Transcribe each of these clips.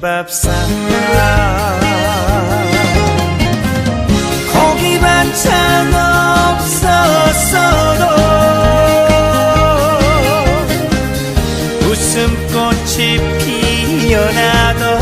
밥상 고기 반찬 없었어도 웃음꽃이 피어나도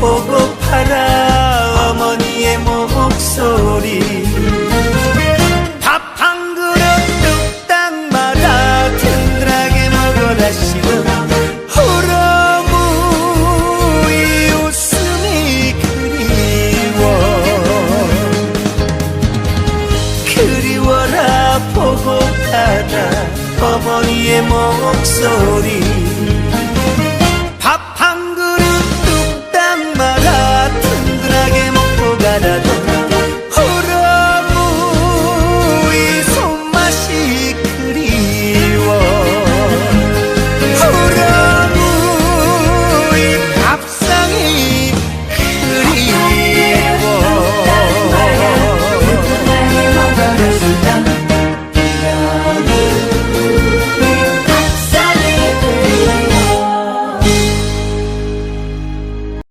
보고파라 어머니의 목소리. 밥 한 그릇 뚝딱마다 든든하게 먹어라시는 우러무이 웃음이 그리워. 그리워라 보고파라 어머니의 목소리